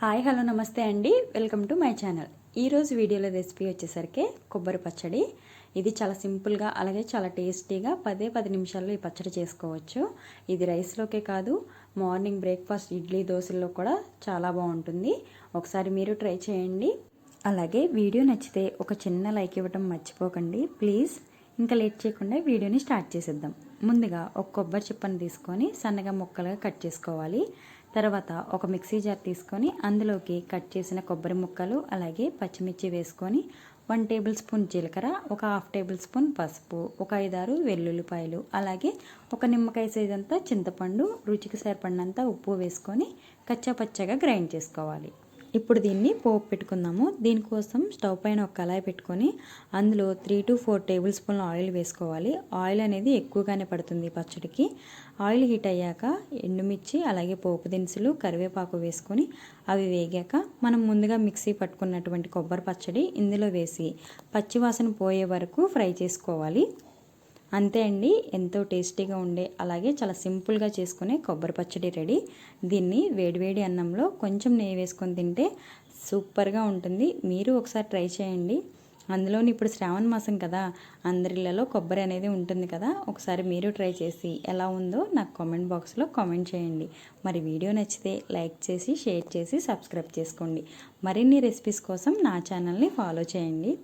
Hi hello నమస్తే అండి. Welcome to my channel. ఈరోజు వీడియోలో రెసిపీ వచ్చేసరికి కొబ్బరి పచ్చడి. ఇది చాలా సింపుల్గా అలాగే చాలా టేస్టీగా పదే పది నిమిషాల్లో ఈ పచ్చడి చేసుకోవచ్చు. ఇది రైస్లోకే కాదు మార్నింగ్ బ్రేక్ఫాస్ట్ ఇడ్లీ దోశల్లో కూడా చాలా బాగుంటుంది. ఒకసారి మీరు ట్రై చేయండి. అలాగే వీడియో నచ్చితే ఒక చిన్న లైక్ ఇవ్వటం మర్చిపోకండి. ప్లీజ్ ఇంకా లేట్ చేయకుండా వీడియోని స్టార్ట్ చేసేద్దాం. ముందుగా ఒక కొబ్బరి చిప్పను తీసుకొని సన్నగా ముక్కలుగా కట్ చేసుకోవాలి. తర్వాత ఒక మిక్సీ జార్ తీసుకొని అందులోకి కట్ చేసిన కొబ్బరి ముక్కలు అలాగే పచ్చిమిర్చి వేసుకొని వన్ టేబుల్ స్పూన్ జీలకర్ర ఒక హాఫ్ టేబుల్ స్పూన్ పసుపు ఒక ఐదారు వెల్లుల్లిపాయలు అలాగే ఒక నిమ్మకాయ సైజ్ అంతా చింతపండు రుచికి సరిపడినంత ఉప్పు వేసుకొని కచ్చాపచ్చగా గ్రైండ్ చేసుకోవాలి. ఇప్పుడు దీన్ని పోపు పెట్టుకుందాము. దీనికోసం స్టవ్ పైన ఒక కళాయి పెట్టుకొని అందులో త్రీ టు ఫోర్ టేబుల్ స్పూన్ల ఆయిల్ వేసుకోవాలి. ఆయిల్ అనేది ఎక్కువగానే పడుతుంది పచ్చడికి. ఆయిల్ హీట్ అయ్యాక ఎండుమిర్చి అలాగే పోపు దినుసులు కరివేపాకు వేసుకొని అవి వేగాక మనం ముందుగా మిక్సీ పట్టుకున్నటువంటి కొబ్బరి పచ్చడి ఇందులో వేసి పచ్చివాసన పోయే వరకు ఫ్రై చేసుకోవాలి. అంతే అండి. ఎంతో టేస్టీగా ఉండే అలాగే చాలా సింపుల్గా చేసుకునే కొబ్బరి పచ్చడి రెడీ. దీన్ని వేడివేడి అన్నంలో కొంచెం నెయ్యి వేసుకొని తింటే సూపర్గా ఉంటుంది. మీరు ఒకసారి ట్రై చేయండి. అందులోని ఇప్పుడు శ్రావణ మాసం కదా అందరిళ్ళలో కొబ్బరి అనేది ఉంటుంది కదా ఒకసారి మీరు ట్రై చేసి ఎలా ఉందో నాకు కామెంట్ బాక్స్లో కామెంట్ చేయండి. మరి వీడియో నచ్చితే లైక్ చేసి షేర్ చేసి సబ్స్క్రైబ్ చేసుకోండి. మరిన్ని రెసిపీస్ కోసం నా ఛానల్ని ఫాలో చేయండి.